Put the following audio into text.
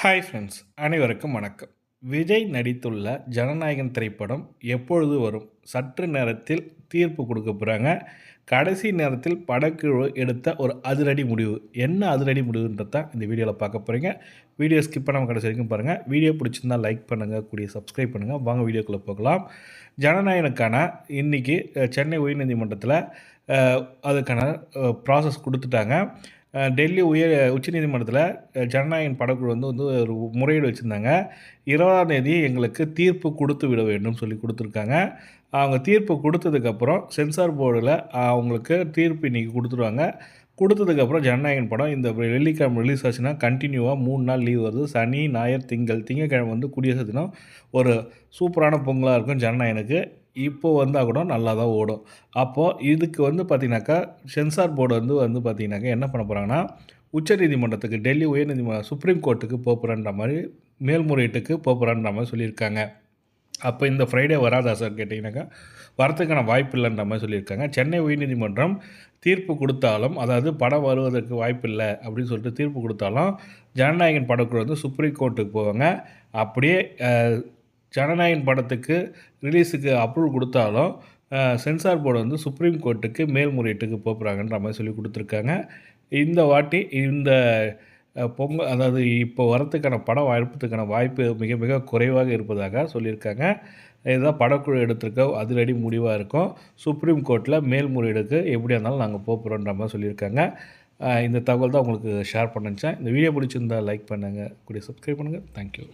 Hi friends அனைவருக்கும் வணக்கம். விஜய் நடித்துள்ள ஜனநாயகன் திரைப்படம் எப்பொழுது வரும்? சற்று நேரத்தில் தீர்ப்பு கொடுக்க போகிறாங்க கடைசி நேரத்தில் படக்குழு எடுத்த ஒரு அதிரடி முடிவு. என்ன அதிரடி முடிவுன்றது தான் இந்த வீடியோவில் பார்க்க போகிறீங்க வீடியோ ஸ்கிப் பண்ணாமல் கடைசி வரைக்கும் பாருங்கள் வீடியோ பிடிச்சிருந்தால் லைக் பண்ணுங்கள் கூடிய சப்ஸ்கிரைப் பண்ணுங்கள் வாங்க வீடியோக்குள்ளே போகலாம். ஜனநாயகனுக்கான இன்றைக்கி சென்னை உயர்நீதிமன்றத்தில் அதுக்கான ப்ராசஸ் கொடுத்துட்டாங்க. டெல்லி உயர் உச்சநீதிமன்றத்தில் ஜனநாயகன் படக்குழு வந்து வந்து ஒரு முறையீடு வச்சுருந்தாங்க. இருபதாம் தேதி எங்களுக்கு தீர்ப்பு கொடுத்து விட வேண்டும் சொல்லி கொடுத்துருக்காங்க. அவங்க தீர்ப்பு கொடுத்ததுக்கப்புறம் சென்சார் போர்டில் அவங்களுக்கு தீர்ப்பு இன்றைக்கி கொடுத்துருவாங்க. கொடுத்ததுக்கப்புறம் ஜனநாயகன் படம் இந்த வெள்ளிக்கிழமை ரிலீஸ் ஆச்சுன்னா கண்டினியூவாக மூணு நாள் லீவ் வருது. சனி ஞாயிறு திங்கள் திங்கக்கிழமை வந்து குடியரசு தினம் ஒரு சூப்பரான பொங்கலாக இருக்கும் ஜனநாயகனுக்கு. இப்போது வந்தால் கூட நல்லா தான் ஓடும். அப்போது இதுக்கு வந்து பார்த்திங்கனாக்கா சென்சார் போர்டு வந்து வந்து பார்த்திங்கனாக்கா என்ன பண்ண போகிறாங்கன்னா உச்சநீதிமன்றத்துக்கு டெல்லி உயர்நீதிமன்றம் சுப்ரீம் கோர்ட்டுக்கு போகிறன்ற மாதிரி மேல்முறையீட்டுக்கு போகிறான்ற மாதிரி சொல்லியிருக்காங்க. அப்போ இந்த ஃப்ரைடே வராதா சார் கேட்டிங்கனாக்கா வரத்துக்கான வாய்ப்பு இல்லைன்ற மாதிரி சொல்லியிருக்காங்க. சென்னை உயர்நீதிமன்றம் தீர்ப்பு கொடுத்தாலும் அதாவது படம் வருவதற்கு வாய்ப்பு இல்லை அப்படின்னு சொல்லிட்டு தீர்ப்பு கொடுத்தாலும் ஜனநாயகன் படக்குழு வந்து சுப்ரீம் கோர்ட்டுக்கு போவாங்க. அப்படியே ஜனநாயகன் படத்துக்கு ரிலீஸுக்கு அப்ரூவல் கொடுத்தாலும் சென்சார் போர்டு வந்து சுப்ரீம் கோர்ட்டுக்கு மேல்முறையீட்டுக்கு போகிறாங்கன்ற மாதிரி சொல்லி கொடுத்துருக்காங்க. இந்த வாட்டி இந்த பொங்கல் அதாவது இப்போ வரத்துக்கான படம் வாய்ப்பதுக்கான வாய்ப்பு மிக மிக குறைவாக இருப்பதாக சொல்லியிருக்காங்க. இதுதான் படக்குழு எடுத்திருக்க அதிரடி முடிவாக இருக்கும். சுப்ரீம் கோர்ட்டில் மேல்முறையீடுக்கு எப்படியா இருந்தாலும் நாங்கள் போகிறோன்ற மாதிரி சொல்லியிருக்காங்க. இந்த தகவல் தான் உங்களுக்கு ஷேர் பண்ணிச்சேன் இந்த வீடியோ பிடிச்சிருந்தால் லைக் பண்ணுங்கள் கூடிய சப்ஸ்கிரைப் பண்ணுங்கள் தேங்க்யூ